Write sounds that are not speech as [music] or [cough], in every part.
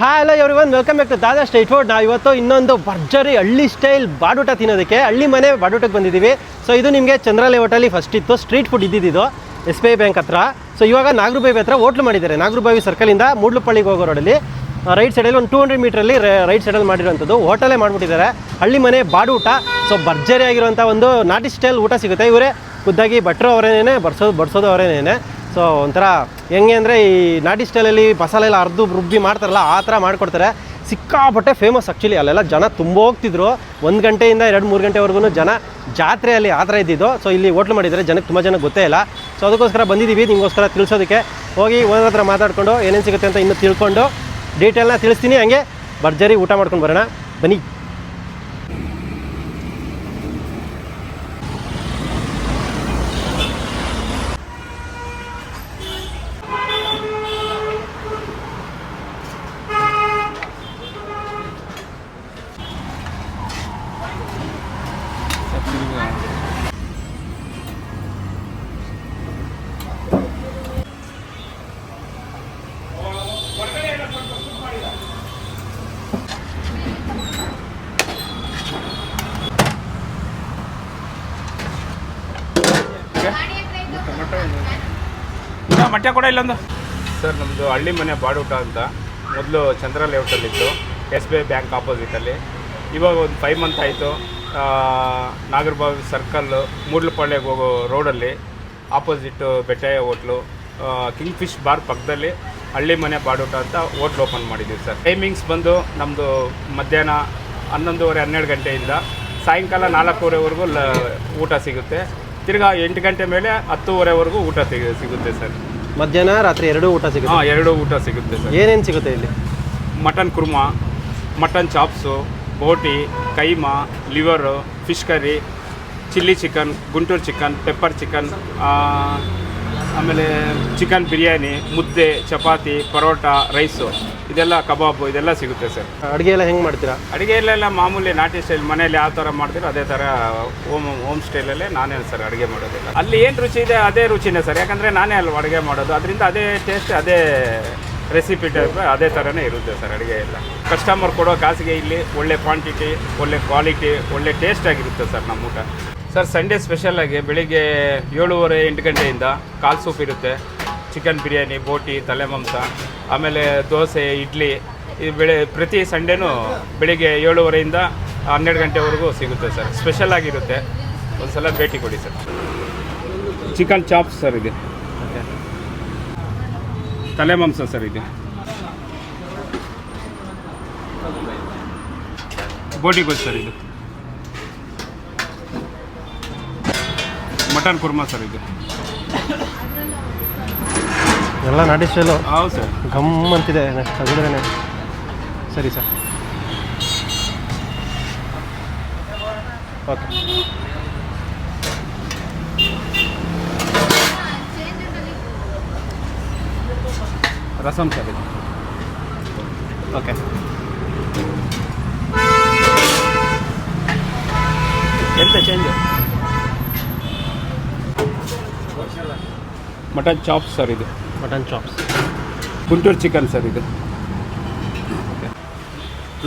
Hi hello everyone welcome back to Dada street food ನಾವು ಇವತ್ತು ಇನ್ನೊಂದು ಭರ್ಜರಿ ಹಳ್ಳಿ ಸ್ಟೈಲ್ ಬಾಡೂಟ ತಿನ್ನೋದಕ್ಕೆ, ಹಳ್ಳಿ ಮನೆ ಬಾಡೂಟಕ್ಕೆ ಬಂದಿದ್ದೀವಿ. ಸೊ ಇದು ನಿಮಗೆ ಚಂದ್ರಾಲಯ ಹೋಟೆಲಿ ಫಸ್ಟ್ ಇತ್ತು. ಸ್ಟ್ರೀಟ್ ಫುಡ್ ಇದ್ದಿದ್ದು ಎಸ್ ಬಿ ಐ ಬ್ಯಾಂಕ್ ಹತ್ರ. ಸೊ ಇವಾಗ ನಾಗರಬಾವಿ ಹತ್ರ ಹೋಟ್ಲು ಮಾಡಿದ್ದಾರೆ. ನಾಗರಬಾವಿ ಸರ್ಕಲಿಂದ ಮೂಡ್ಲುಪಳ್ಳಿಗೆ ಹೋಗೋ ರೋಡಲ್ಲಿ ರೈಟ್ ಸೈಡಲ್ಲಿ ಒಂದು ಟೂ ಹಂಡ್ರೆಡ್ ಮೀಟ್ರಲ್ಲಿ ರೈಟ್ ಸೈಡಲ್ಲಿ ಮಾಡಿರೋಂಥದ್ದು ಹೋಟೆಲೇ ಮಾಡಿಬಿಟ್ಟಿದ್ದಾರೆ. ಹಳ್ಳಿ ಮನೆ ಬಾಡೂಟ. ಸೊ ಭರ್ಜರಿ ಆಗಿರುವಂಥ ಒಂದು ನಾಟಿ ಸ್ಟೈಲ್ ಊಟ ಸಿಗುತ್ತೆ. ಇವರೇ ಖುದ್ದಾಗಿ ಭಟ್ರು ಅವರೇನೇ ಬಡ್ಸೋದು ಬಡಿಸೋದು ಅವರೇನೇ ಸೊ ಒಂಥರ ಹೆಂಗೆ ಅಂದರೆ ಈ ನಾಟಿ ಸ್ಟೈಲಲ್ಲಿ ಮಸಾಲೆ ಎಲ್ಲ ಅರ್ದು ರುಬ್ಬಿ ಮಾಡ್ತಾರಲ್ಲ, ಆ ಥರ ಮಾಡಿಕೊಡ್ತಾರೆ. ಸಿಕ್ಕಾಪಟ್ಟೆ ಫೇಮಸ್ ಆ್ಯಕ್ಚುಲಿ ಅಲ್ಲೆಲ್ಲ ಜನ ತುಂಬ ಹೋಗ್ತಿದ್ರು ಒಂದು ಗಂಟೆಯಿಂದ ಎರಡು, ಮೂರು ಗಂಟೆವರೆಗೂ ಜನ ಜಾತ್ರೆಯಲ್ಲಿ ಆ ಥರ ಇದ್ದಿದ್ದು. ಸೊ ಇಲ್ಲಿ ಹೋಟ್ಲು ಮಾಡಿದರೆ ಜನಕ್ಕೆ ತುಂಬ ಜನಕ್ಕೆ ಗೊತ್ತೇ ಇಲ್ಲ. ಸೊ ಅದಕ್ಕೋಸ್ಕರ ಬಂದಿದ್ದೀವಿ, ನಿಮಗೋಸ್ಕರ ತಿಳಿಸೋದಕ್ಕೆ. ಹೋಗಿ ಓನರ್ ಹತ್ರ ಮಾತಾಡ್ಕೊಂಡು ಏನೇನು ಸಿಗುತ್ತೆ ಅಂತ ಇನ್ನೂ ತಿಳ್ಕೊಂಡು ಡೀಟೇಲ್ನ ತಿಳಿಸ್ತೀನಿ ಹಂಗೆ. ಭರ್ಜರಿ ಊಟ ಮಾಡ್ಕೊಂಡು ಬರೋಣ. ಬನ್ನಿ ಇಲ್ಲ ಮಟ್ಯ ಕೂಡ ಇಲ್ಲೊಂದು? ಸರ್ ನಮ್ಮದು ಹಳ್ಳಿ ಮನೆ ಬಾಡೂಟ ಅಂತ. ಮೊದಲು ಚಂದ್ರ ಲೇಔಟಲ್ಲಿತ್ತು ಎಸ್ ಬಿ ಐ ಬ್ಯಾಂಕ್ ಆಪೋಸಿಟಲ್ಲಿ ಇವಾಗ ಒಂದು ಫೈವ್ ಮಂತ್ ಆಯಿತು. ನಾಗರಬಾವಿ ಸರ್ಕಲ್ಲು ಮೂಡ್ಲಪಾಳ್ಯಗೆ ಹೋಗೋ ರೋಡಲ್ಲಿ opposite Bettayya hotel king fish bar ಪಕ್ಕದಲ್ಲಿ ಹಳ್ಳಿ ಮನೆ ಬಾಡೂಟ ಅಂತ ಹೋಟ್ಲ್ ಓಪನ್ ಮಾಡಿದ್ದೀವಿ ಸರ್. ಟೈಮಿಂಗ್ಸ್ ಬಂದು ನಮ್ಮದು ಮಧ್ಯಾಹ್ನ ಹನ್ನೊಂದುವರೆ ಹನ್ನೆರಡು ಗಂಟೆಯಿಂದ ಸಾಯಂಕಾಲ ನಾಲ್ಕೂವರೆವರೆಗೂ ಲ ಊಟ ಸಿಗುತ್ತೆ. ತಿರ್ಗಾ ಎಂಟು ಗಂಟೆ ಮೇಲೆ ಹತ್ತೂವರೆವರೆಗೂ ಊಟ ಸಿಗ- ಸಿಗುತ್ತೆ ಸರ್. ಮಧ್ಯಾಹ್ನ ರಾತ್ರಿ ಎರಡು ಊಟ ಸಿಗುತ್ತೆ. ಹಾಂ ಎರಡು ಊಟ ಸಿಗುತ್ತೆ ಸರ್. ಏನೇನು ಸಿಗುತ್ತೆ ಇಲ್ಲಿ? Mutton kurma mutton chops boti keema liver fish curry chilli chicken Guntur chicken pepper chicken ಆಮೇಲೆ ಚಿಕನ್ ಬಿರಿಯಾನಿ ಮುದ್ದೆ ಚಪಾತಿ ಪರೋಟ ರೈಸು. ಇದೆಲ್ಲ ಕಬಾಬ್ ಇದೆಲ್ಲ ಸಿಗುತ್ತೆ ಸರ್. ಅಡುಗೆ ಎಲ್ಲ ಹೆಂಗೆ ಮಾಡ್ತೀರಾ? ಅಡುಗೆಯಲ್ಲೆಲ್ಲ ಮಾಮೂಲಿ ನಾಟಿ ಸ್ಟೈಲ್ ಮನೆಯಲ್ಲಿ ಯಾವ ಥರ ಮಾಡ್ತೀರೋ ಅದೇ ಥರ ಹೋಮ್ ಹೋಮ್ ಸ್ಟೈಲಲ್ಲೇ ನಾನೇ ಸರ್ ಅಡುಗೆ ಮಾಡೋದಿಲ್ಲ. ಅಲ್ಲಿ ಏನು ರುಚಿ ಇದೆ ಅದೇ ರುಚಿನೇ ಸರ್. ಯಾಕಂದರೆ ನಾನೇ ಅಲ್ಲಿ ಅಡುಗೆ ಮಾಡೋದು. ಅದರಿಂದ ಅದೇ ಟೇಸ್ಟ್ ಅದೇ ರೆಸಿಪಿ ಟೈಪ್ ಅದೇ ಥರನೇ ಇರುತ್ತೆ ಸರ್ ಅಡುಗೆ ಎಲ್ಲ. ಕಸ್ಟಮರ್ ಕೊಡೋ ಕಾಸಿಗೆ ಇಲ್ಲಿ ಒಳ್ಳೆ ಕ್ವಾಂಟಿಟಿ ಒಳ್ಳೆ ಕ್ವಾಲಿಟಿ ಒಳ್ಳೆ ಟೇಸ್ಟ್ ಆಗಿರುತ್ತೆ ಸರ್ ನಮ್ಮ ಊಟ. ಸರ್ ಸಂಡೇ ಸ್ಪೆಷಲಾಗಿ ಬೆಳಿಗ್ಗೆ ಏಳುವರೆ ಎಂಟು ಗಂಟೆಯಿಂದ ಕಾಲು ಸೂಪ್ ಇರುತ್ತೆ. ಚಿಕನ್ ಬಿರಿಯಾನಿ, ಬೋಟಿ, ತಲೆ ಮಾಂಸ, ಆಮೇಲೆ ದೋಸೆ, ಇಡ್ಲಿ ಇದು ಬೆಳೆ, ಪ್ರತಿ ಸಂಡೇನೂ ಬೆಳಿಗ್ಗೆ ಏಳುವರೆಯಿಂದ ಹನ್ನೆರಡು ಗಂಟೆವರೆಗೂ ಸಿಗುತ್ತೆ ಸರ್. ಸ್ಪೆಷಲ್ ಆಗಿರುತ್ತೆ. ಒಂದು ಸಲ ಭೇಟಿ ಕೊಡಿ ಸರ್. ಚಿಕನ್ ಚಾಪ್ಸ್ ಸರ್ ಇದು. ತಲೆ ಮಾಂಸ ಸರ್ ಇದೆ. ಬೋಟಿ ಗೊಜ್ಜು ಸರ್ ಇದು. ಮಟನ್ ಕುರ್ಮಾ ಸರ್ ಇದು. ಎಲ್ಲ ನಾಟಿ ಸ್ಟೈಲು ಹೌದು ಸರ್. ಘಮ್ ಅಂತಿದೆ ತೆಗೆದ್ರೇನೆ ಸರಿ ಸರ್. ಓಕೆ. ರಸಮ್ ಸರ್ ಇದು. ಓಕೆ. ಎಂತ ಚೇಂಜ್ ಮಟನ್ ಚಾಪ್ಸ್ ಸರ್ ಇದು. Mutton chops. Guntur chicken sir ಇದು.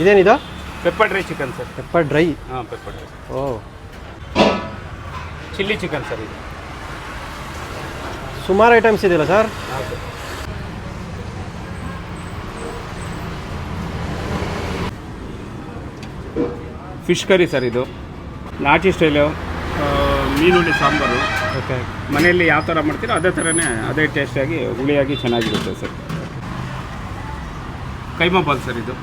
ಇದೇನಿದು? Pepper dry chicken sir. Pepper dry ಹಾಂ ಪೆಪ್ಪರ್ ಡ್ರೈ ಓ. ಚಿಲ್ಲಿ ಚಿಕನ್ ಸರ್ ಇದು. ಸುಮಾರು ಐಟಮ್ಸ್ ಇದೆಯಲ್ಲ ಸರ್? ಫಿಶ್ ಕರಿ ಸರ್ ಇದು. ನಾಟಿ ಸ್ಟೈಲು. ಮೀನುಳ್ಳಿ ಸಾಂಬಾರು. ಓಕೆ ಮನೆಯಲ್ಲಿ ಯಾವ ಥರ ಮಾಡ್ತೀರೋ ಅದೇ ಥರನೇ ಅದೇ ಟೇಸ್ಟಾಗಿ ಹುಳಿಯಾಗಿ ಚೆನ್ನಾಗಿರುತ್ತೆ ಸರ್. ಕೈಮಾ ಬಾಲ್ ಸರ್ ಇದು.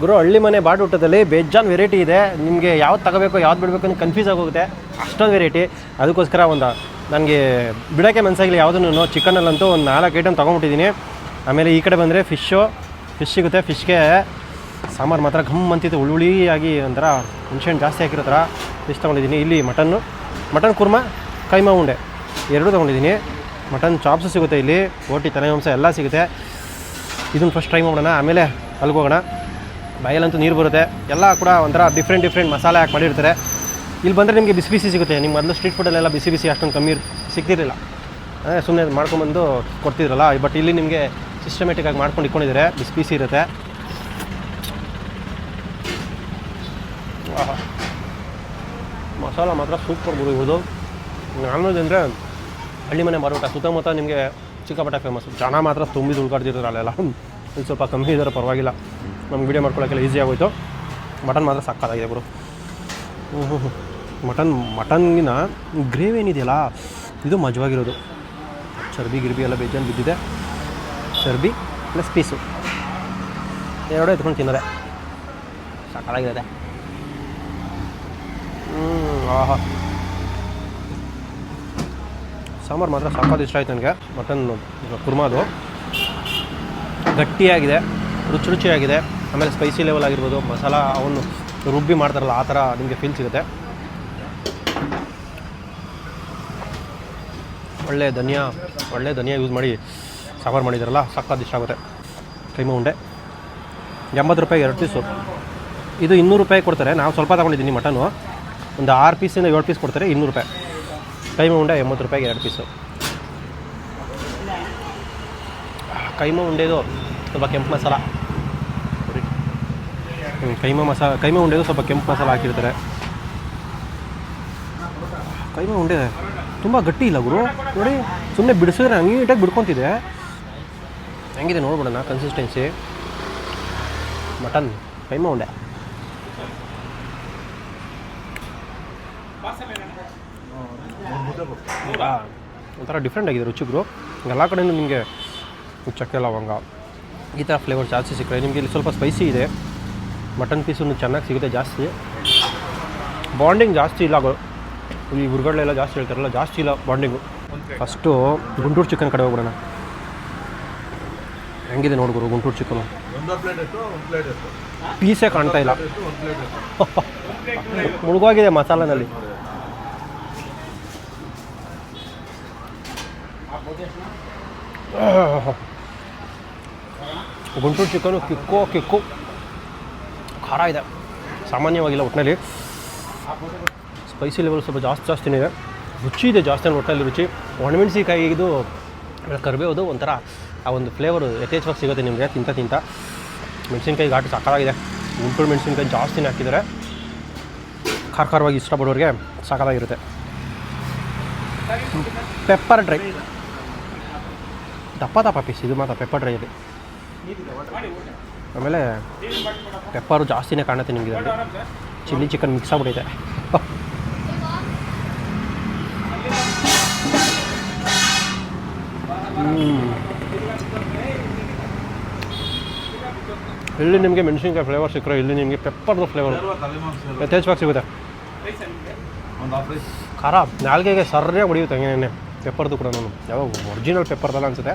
ಗುರು, ಹಳ್ಳಿ ಮನೆ ಬಾಡೂಟದಲ್ಲಿ ಬೇಜಾನ್ ವೆರೈಟಿ ಇದೆ. ನಿಮಗೆ ಯಾವ್ದು ತಗೋಬೇಕು, ಯಾವ್ದು ಬಿಡಬೇಕು ಅಂತ ಕನ್ಫ್ಯೂಸ್ ಆಗೋಗುತ್ತೆ. ಅಷ್ಟೊಂದು ವೆರೈಟಿ ಅದಕ್ಕೋಸ್ಕರ ಒಂದು, ನನಗೆ ಬಿಡೋಕ್ಕೆ ಮನಸ್ಸಾಗಿಲ್ಲ ಯಾವುದನ್ನು ಚಿಕನಲ್ಲಂತೂ ಒಂದು ನಾಲ್ಕು ಐಟಮ್ ತೊಗೊಂಬಿಟ್ಟಿದ್ದೀನಿ ಆಮೇಲೆ ಈ ಕಡೆ ಬಂದರೆ ಫಿಶ್ಶು ಫಿಶ್ ಸಿಗುತ್ತೆ. ಫಿಶ್ಗೆ ಸಾಂಬಾರು ಮಾತ್ರ ಘಮ್ ಅಂತಿತ್ತು. ಹುಳುಳಿಯಾಗಿ ಒಂಥರ ಹುಣ್ಸೆಹಣ್ಣು ಜಾಸ್ತಿ ಹಾಕಿರೋ ಥರ ಫಿಶ್ ತೊಗೊಂಡಿದ್ದೀನಿ ಇಲ್ಲಿ ಮಟನ್ನು. ಮಟನ್ ಕುರ್ಮಾ, ಕೈಮಾ ಉಂಡೆ. ಎರಡೂ ತೊಗೊಂಡಿದ್ದೀನಿ ಮಟನ್ ಚಾಪ್ಸು ಸಿಗುತ್ತೆ ಇಲ್ಲಿ. ಓಟಿ ತಲೆ ಎಲ್ಲ ಸಿಗುತ್ತೆ. ಇದನ್ನು ಫಸ್ಟ್ ಟ್ರೈ ಮಾಡೋಣ. ಆಮೇಲೆ ಅಲ್ಲಿಗೆ ಹೋಗೋಣ. ಬಾಯಲ್ಲಂತೂ ನೀರು ಬರುತ್ತೆ. ಎಲ್ಲ ಕೂಡ ಒಂಥರ ಡಿಫ್ರೆಂಟ್ ಡಿಫ್ರೆಂಟ್ ಮಸಾಲೆ ಹಾಕಿ ಮಾಡಿರ್ತಾರೆ. ಇಲ್ಲಿ ಬಂದರೆ ನಿಮಗೆ ಬಿಸಿ ಬಿಸಿ ಸಿಗುತ್ತೆ. ನಿಮ್ಮ ಮೊದಲು ಸ್ಟ್ರೀಟ್ ಫುಡ್ಡಲ್ಲೆಲ್ಲ ಬಿಸಿ ಬಿಸಿ ಅಷ್ಟೊಂದು ಕಮ್ಮಿ ಸಿಗ್ತಿರಲಿಲ್ಲ. ಅಂದರೆ ಅದೇ ಸುಮ್ಮನೆ ಮಾಡ್ಕೊಂಬಂದು ಕೊಡ್ತಿದ್ರಲ್ಲ. ಬಟ್ ಇಲ್ಲಿ ನಿಮಗೆ ಸಿಸ್ಟಮೆಟಿಕ್ಕಾಗಿ ಮಾಡ್ಕೊಂಡು ಇಟ್ಕೊಂಡಿದ್ದಾರೆ. ಬಿಸಿ ಬಿಸಿ ಇರುತ್ತೆ. ಮಸಾಲ ಮಾತ್ರ ಸೂಪರ್ ಗುರು ಇವ್ರದ್ದು ನಾನ್ ಅಂದರೆ ಹಳ್ಳಿ ಮನೆ ಮಾರೋಟ, ಸುತ್ತಮುತ್ತ ನಿಮಗೆ ಚಿಕ್ಕಪಟ್ಟ ಫೇಮಸ್ ಜನ ಮಾತ್ರ ತುಂಬಿ ದುಡ್ಕಾಡ್ತಿರ್ತಾರೆ ಅಲ್ಲೆಲ್ಲ. ಇಲ್ಲಿ ಸ್ವಲ್ಪ ಕಮ್ಮಿ ಇದ್ದಾರೆ ಪರವಾಗಿಲ್ಲ. ನಮ್ಗೆ ವೀಡಿಯೋ ಮಾಡ್ಕೊಳ್ಳೋಕೆಲ್ಲ ಈಸಿ ಆಗೋಯ್ತು. ಮಟನ್ ಮಾತ್ರ ಸಕ್ಕತ್ತಾಗಿದೆ ಗುರು ಹ್ಞೂ ಹ್ಞೂ ಹ್ಞೂ ಮಟನ್ ಮಟನ್ಗಿನ ಗ್ರೇವಿ ಏನಿದೆಯಲ್ಲ, ಇದು ಮಜವಾಗಿರೋದು. ಚರ್ಬಿ, ಗಿರ್ಬಿ ಎಲ್ಲ ಬೇಜಾನ್ ಬಿದ್ದಿದೆ. ಚರ್ಬಿ ಪ್ಲಸ್ ಪೀಸು ಎರಡೂ ಎತ್ಕೊಂಡು ತಿನ್ನೋದೆ ಸಕ್ಕತ್ತಾಗಿದೆ ಹ್ಞೂ ಆಹಾ. ಸಾಂಬಾರು ಮಾತ್ರ ಸಾಕಾದ ಇಷ್ಟ ಆಯ್ತು ನನಗೆ. ಮಟನ್ ಕುರ್ಮಾದು ಗಟ್ಟಿಯಾಗಿದೆ, ರುಚಿ ರುಚಿಯಾಗಿದೆ. ಆಮೇಲೆ ಸ್ಪೈಸಿ ಲೆವೆಲ್ ಆಗಿರ್ಬೋದು. ಮಸಾಲ ಅವನು ರುಬ್ಬಿ ಮಾಡ್ತಾರಲ್ಲ, ಆ ಥರ ನಿಮಗೆ ಫೀಲ್ ಸಿಗುತ್ತೆ. ಒಳ್ಳೆ ಧನಿಯಾ ಒಳ್ಳೆ ಧನಿಯಾ ಯೂಸ್ ಮಾಡಿ ಸಾಂಬಾರು ಮಾಡಿದಾರಲ್ಲ, ಸಾಕಾದ ಇಷ್ಟ ಆಗುತ್ತೆ. ಕೈಮ ಉಂಡೆ. ಎಂಬತ್ತು ರೂಪಾಯಿ ಎರಡು ಪೀಸು ಇದು ಇನ್ನೂರು ರೂಪಾಯಿ ಕೊಡ್ತಾರೆ. ನಾವು ಸ್ವಲ್ಪ ತೊಗೊಂಡಿದ್ದೀನಿ ಮಟನು. ಒಂದು ಆರು ಪೀಸಿಂದ ಏಳು ಪೀಸ್ ಕೊಡ್ತಾರೆ, ಇನ್ನೂರು ರೂಪಾಯಿ. ಕೈಮ ಉಂಡೆ ಎಂಬತ್ತು ರೂಪಾಯಿಗೆ ಎರಡು ಪೀಸು. ಕೈಮ ಉಂಡೆದು ಸ್ವಲ್ಪ ಕೆಂಪು ಮಸಾಲ. ಹ್ಞೂ ಕೈಮ ಮಸಾಲ ಕೈಮ ಉಂಡೆದು ಸ್ವಲ್ಪ ಕೆಂಪು ಮಸಾಲ ಹಾಕಿರ್ತಾರೆ. ಕೈಮ ಉಂಡೆ ತುಂಬ ಗಟ್ಟಿ ಇಲ್ಲ ಗುರು. ನೋಡಿ ಸುಮ್ಮನೆ ಬಿಡಿಸಿದ್ರೆ ನೀಟಾಗಿ ಬಿಡ್ಕೊತಿದೆ. ಹೆಂಗಿದೆ ನೋಡ್ಬಿಡೋಣ ಕನ್ಸಿಸ್ಟೆನ್ಸಿ ಮಟನ್, ಕೈಮ ಉಂಡೆ. ಒಂಥರ ಡಿಫ್ರೆಂಟ್ ಆಗಿದೆ ರುಚಿಗಳು ಎಲ್ಲ ಕಡೆಯೂ ನಿಮಗೆ ಚಕ್ಕೆ, ಲವಂಗ, ಈ ಥರ ಫ್ಲೇವರ್ ಜಾಸ್ತಿ ಸಿಕ್ಕರೆ ನಿಮಗೆ ಇಲ್ಲಿ ಸ್ವಲ್ಪ ಸ್ಪೈಸಿ ಇದೆ. ಮಟನ್ ಪೀಸನ್ನು ಚೆನ್ನಾಗಿ ಸಿಗುತ್ತೆ ಜಾಸ್ತಿ. ಬಾಂಡಿಂಗ್ ಜಾಸ್ತಿ ಇಲ್ಲ ಈ ಹುರ್ಗಳೆಲ್ಲ ಜಾಸ್ತಿ ಹೇಳ್ತಾರಲ್ಲ, ಜಾಸ್ತಿ ಇಲ್ಲ ಬಾಂಡಿಂಗು ಫಸ್ಟು ಗುಂಟೂರು ಚಿಕನ್ ಕಡೆ ಹೋಗ್ಬಿಡೋಣ. ಹೆಂಗಿದೆ ನೋಡು ಗುರು ಗುಂಟೂರು ಚಿಕನು ಪೀಸೇ ಕಾಣ್ತಾ ಇಲ್ಲ. [laughs] ಮುಳುಗೋಗಿದೆ ಮಸಾಲನಲ್ಲಿ. ಗುಂಟೂರು ಚಿಕನು ಕಿಕ್ಕೋ, ಕಿಕ್ಕು. ಖಾರ ಇದೆ. ಸಾಮಾನ್ಯವಾಗಿಲ್ಲ ಒಟ್ಟಿನಲ್ಲಿ ಸ್ಪೈಸಿ ಲೆವೆಲ್ ಸ್ವಲ್ಪ ಜಾಸ್ತಿ ಜಾಸ್ತಿನೇ ಇದೆ. ರುಚಿ ಇದೆ ಜಾಸ್ತಿ ಒಟ್ಟಲ್ಲಿ ರುಚಿ. ಒಣಮೆಣಸಿಕಾಯಿ ಇದು ಆಮೇಲೆ ಕರಿಬೇವುದು ಒಂಥರ ಆ ಒಂದು ಫ್ಲೇವರು ಯಥೇಚ್ಛವಾಗಿ ಸಿಗುತ್ತೆ ನಿಮಗೆ, ತಿಂತ ತಿಂತ. ಮೆಣಸಿನ್ಕಾಯಿ ಘಾಟು ಸಾಕಾಗಿದೆ. ಗುಂಟೂರು ಮೆಣಸಿನ್ಕಾಯಿ ಜಾಸ್ತಿನೇ ಹಾಕಿದರೆ ಖಾರ ಖಾರವಾಗಿ ಇಷ್ಟಪಡೋರಿಗೆ ಸಾಕಾಗಿರುತ್ತೆ. ಪೆಪ್ಪರ್ ಡ್ರೈ ದಪ್ಪ ದಪ್ಪ ಪೀಸ್ ಇದು ಮಾತ್ರ ಪೆಪ್ಪರ್ ಡ್ರೈ ಇದೆ. ಆಮೇಲೆ ಪೆಪ್ಪರು ಜಾಸ್ತಿನೇ ಕಾಣುತ್ತೆ ನಿಮಗೆ ಇದರಲ್ಲಿ. ಚಿಲ್ಲಿ ಚಿಕನ್ ಮಿಕ್ಸ್ ಆಗ್ಬಿಟ್ಟಿದೆ. ಇಲ್ಲಿ ನಿಮಗೆ ಮೆಣಸಿನ್ಕಾಯಿ ಫ್ಲೇವರ್ ಸಿಕ್ಕರೆ, ಇಲ್ಲಿ ನಿಮಗೆ ಪೆಪ್ಪರ್ದು ಫ್ಲೇವರ್ ಯಥೇಚ್ಛವಾಗಿ ಸಿಗುತ್ತೆ. ಖರಾಬ್ ನಾಲ್ಗೆಗೆ ಸರ್ರೆ ಹೊಡಿಯುತ್ತೆ ಹಂಗೇನೆ ಪೆಪ್ಪರ್ದು ಕೂಡ ನಾನು ಯಾವಾಗ ಒರಿಜಿನಲ್ ಪೆಪ್ಪರ್ದಲ್ಲ ಅನಿಸುತ್ತೆ.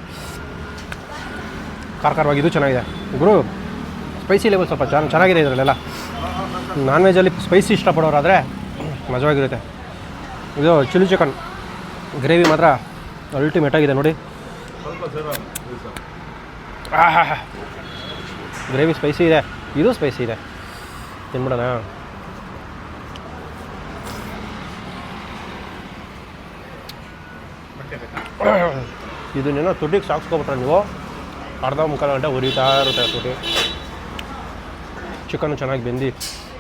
ಖಾರ ಇದು ಚೆನ್ನಾಗಿದೆ. ಗುರು ಸ್ಪೈಸಿ ಲೆವೆಲ್ ಸ್ವಲ್ಪ ಚೆನ್ನಾಗಿ ಚೆನ್ನಾಗಿದೆ ಇದರಲ್ಲೆಲ್ಲ. ನಾನ್ ವೆಜ್ಜಲ್ಲಿ ಸ್ಪೈಸಿ ಇಷ್ಟಪಡೋರಾದರೆ ಮಜವಾಗಿರುತ್ತೆ ಇದು ಚಿಲ್ಲಿ ಚಿಕನ್ ಗ್ರೇವಿ ಮಾತ್ರ ಅಲ್ಟಿಮೇಟ್ ಆಗಿದೆ ನೋಡಿ. ಗ್ರೇವಿ ಸ್ಪೈಸಿ ಇದೆ. ಇದು ಸ್ಪೈಸಿ ಇದೆ. ತಿನ್ಬಿಡೋಣ. ಇದನ್ನೇನೋ ತುಟಿಗೆ ಸಾಕ್ಸ್ಕೊಬಿಟ್ರೆ ನೀವು ಅರ್ಧ ಮುಕ್ಕಾಲು ಗಂಟೆ ಉರಿತಾ ಇರುತ್ತೆ ತುಟಿ ಚಿಕನ್ ಚೆನ್ನಾಗಿ ಬೆಂದು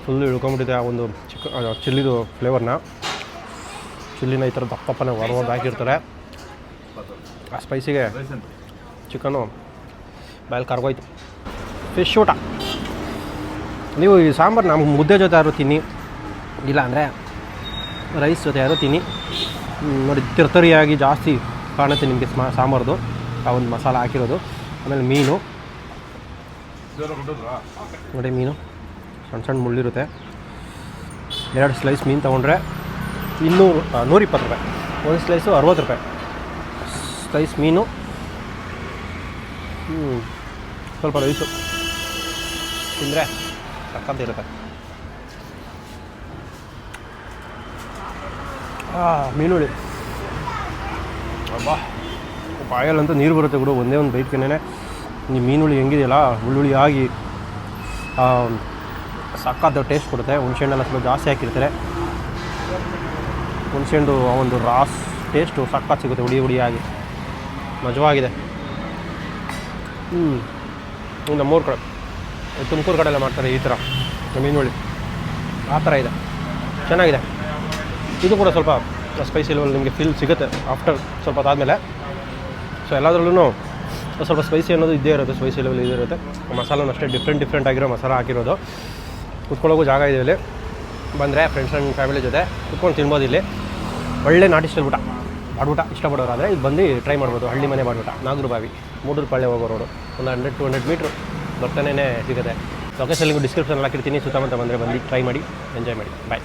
ಫುಲ್ಲು ಇಳ್ಕೊಂಬಿಟ್ಟಿದೆ ಆ ಒಂದು ಚಿಕ ಚಿಲ್ಲಿದು ಫ್ಲೇವರ್ನ ಚಿಲ್ಲಿನ ಈ ಥರ ದಪ್ಪಪ್ಪನೇ ಒಂದು ಹಾಕಿರ್ತಾರೆ. ಆ ಸ್ಪೈಸಿಗೆ ಚಿಕನ್ನು ಬಾಯಲ್ಲಿ ಕರ್ಗೋಯ್ತು. ಫಿಶ್ ಊಟ. ನೀವು ಈ ಸಾಂಬಾರು ನಮ್ಗೆ ಮುದ್ದೆ ಜೊತೆ ಯಾರು ತಿನ್ನಿ. ಇಲ್ಲ ಅಂದರೆ ರೈಸ್ ಜೊತೆ ಯಾರು ತಿನ್ನಿ. ನೋಡಿ ತಿರ್ತರಿಯಾಗಿ ಜಾಸ್ತಿ ಕಾಣುತ್ತೆ ನಿಮಗೆ ಸ್ಮಾ ಸಾಂಬಾರ್ದು. ಆ ಒಂದು ಮಸಾಲ ಹಾಕಿರೋದು. ಆಮೇಲೆ ಮೀನು. ನೋಡಿ ಮೀನು. ಸಣ್ಣ ಸಣ್ಣ ಮುಳ್ಳಿರುತ್ತೆ. ಎರಡು ಸ್ಲೈಸ್ ಮೀನು ತೊಗೊಂಡ್ರೆ ಇನ್ನೂರು ನೂರಿಪ್ಪತ್ತು ರೂಪಾಯಿ. ಒಂದು ಸ್ಲೈಸು ಅರವತ್ತು ರೂಪಾಯಿ. ಸ್ಲೈಸ್ ಮೀನು. ಸ್ವಲ್ಪ ರೈಸು ತಿಂದರೆ ಸಕ್ಕಂತಿರುತ್ತೆ ಮೀನುಳಿ ಅಬ್ಬಾ ಬಾಯಲ್ಲಂತೂ ನೀರು ಬರುತ್ತೆ ಬಿಡು. ಒಂದೇ ಒಂದು ಬೈಟ್ಗೆನೇ ಈ ಮೀನುಳಿ ಹೆಂಗಿದೆಯಲ್ಲ? ಹುಳ್ಳುಳಿ ಆಗಿ ಸಕ್ಕತ್ತ ಟೇಸ್ಟ್ ಕೊಡುತ್ತೆ. ಹುಣ್ಸೆಹಣ್ಣೆಲ್ಲ ಸ್ವಲ್ಪ ಜಾಸ್ತಿ ಹಾಕಿರ್ತಾರೆ. ಹುಣ್ಸೆಹಣ್ಣು, ಆ ಒಂದು ರಾಸ್ ಟೇಸ್ಟು ಸಕ್ಕತ್ ಸಿಗುತ್ತೆ ಹುಡಿ ಹುಡಿಯಾಗಿ. ಮಜವಾಗಿದೆ. ಹ್ಞೂ ನಮ್ಮೂರು ಕಡೆ, ತುಮಕೂರು ಕಡೆ ಎಲ್ಲ ಮಾಡ್ತಾರೆ ಈ ಥರ ಮೀನುಳಿ ಆ ಥರ ಇದೆ. ಚೆನ್ನಾಗಿದೆ. ಇದು ಕೂಡ ಸ್ವಲ್ಪ ಸ್ಪೈಸಿ ಲೆವೆಲ್ ನಿಮಗೆ ಫೀಲ್ ಸಿಗುತ್ತೆ ಆಫ್ಟರ್ ಸ್ವಲ್ಪ ಅದಾದಮೇಲೆ. ಸೊ ಎಲ್ಲದರಲ್ಲೂ ಸ್ವಲ್ಪ ಸ್ಪೈಸಿ ಅನ್ನೋದು ಇದ್ದೇ ಇರುತ್ತೆ ಸ್ಪೈಸಿ ಲೆವೆಲ್ ಇದೇ ಇರುತ್ತೆ. ಮಸಾಲೂ ಅಷ್ಟೇ ಡಿಫ್ರೆಂಟ್ ಡಿಫ್ರೆಂಟ್ ಆಗಿರೋ ಮಸಾಲ ಹಾಕಿರೋದು. ಕುತ್ಕೊಳ್ಳೋಕ್ಕೂ ಜಾಗ ಇದೆ ಇಲ್ಲಿ. ಬಂದರೆ ಫ್ರೆಂಡ್ಸ್ ಆ್ಯಂಡ್ ಫ್ಯಾಮಿಲಿ ಜೊತೆ ಕುತ್ಕೊಂಡು ತಿನ್ಬೋದು ಇಲ್ಲಿ. ಒಳ್ಳೆ ನಾಟಿ ಸ್ಟೈಲ್ ಊಟ. ಬಾಡ್ಬಿಟ ಇಷ್ಟಪಡೋರಾದರೆ ಇಲ್ಲಿ ಬಂದು ಟ್ರೈ ಮಾಡ್ಬೋದು. ಹಳ್ಳಿ ಮನೆ ಮಾಡ್ಬಿಟ್ಟ ನಾಗರು ಬಾವಿ ಪಾಳ್ಯ ಹೋಗೋ ರೋಡು ಒಂದು ಹಂಡ್ರೆಡ್ ಟು ಹಂಡ್ರೆಡ್ ಮೀಟ್ರ್ ಬರ್ತಾನೇ ಸಿಗುತ್ತೆ. ಲೊಕೇಶನ್ ಡಿಸ್ಕ್ರಿಪ್ಷನ್ ಹಾಕಿರ್ತೀನಿ. ಸುತ್ತಮುತ್ತ ಬಂದರೆ ಬಂದು ಟ್ರೈ ಮಾಡಿ ಎಂಜಾಯ್ ಮಾಡಿ. ಬಾಯ್